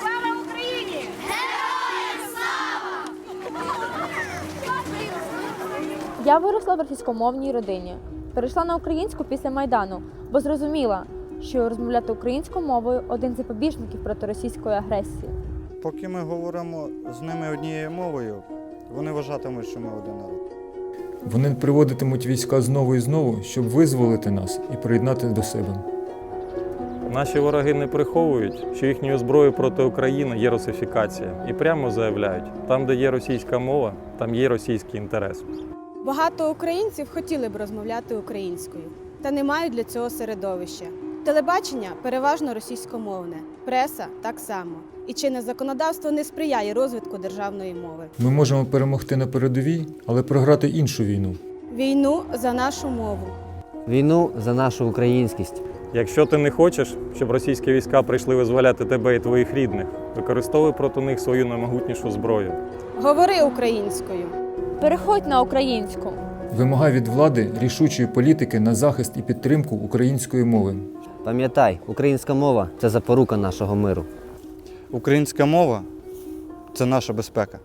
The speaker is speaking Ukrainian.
Слава Україні! Я виросла в російськомовній родині. Перейшла на українську після Майдану, бо зрозуміла, що розмовляти українською мовою один з запобіжників проти російської агресії. Поки ми говоримо з ними однією мовою, вони вважатимуть, що ми один народ. Вони приводитимуть війська знову і знову, щоб визволити нас і приєднати до себе. Наші вороги не приховують, що їхньою зброєю проти України є русифікація, і прямо заявляють: там, де є російська мова, там є російський інтерес. Багато українців хотіли б розмовляти українською, та не мають для цього середовища. Телебачення переважно російськомовне, преса так само. І чинне законодавство не сприяє розвитку державної мови. Ми можемо перемогти на передовій, але програти іншу війну. Війну за нашу мову. Війну за нашу українськість. Якщо ти не хочеш, щоб російські війська прийшли визволяти тебе і твоїх рідних, використовуй проти них свою наймогутнішу зброю. Говори українською. Переходь на українську. Вимагай від влади рішучої політики на захист і підтримку української мови. Пам'ятай, українська мова це запорука нашого миру. Українська мова це наша безпека.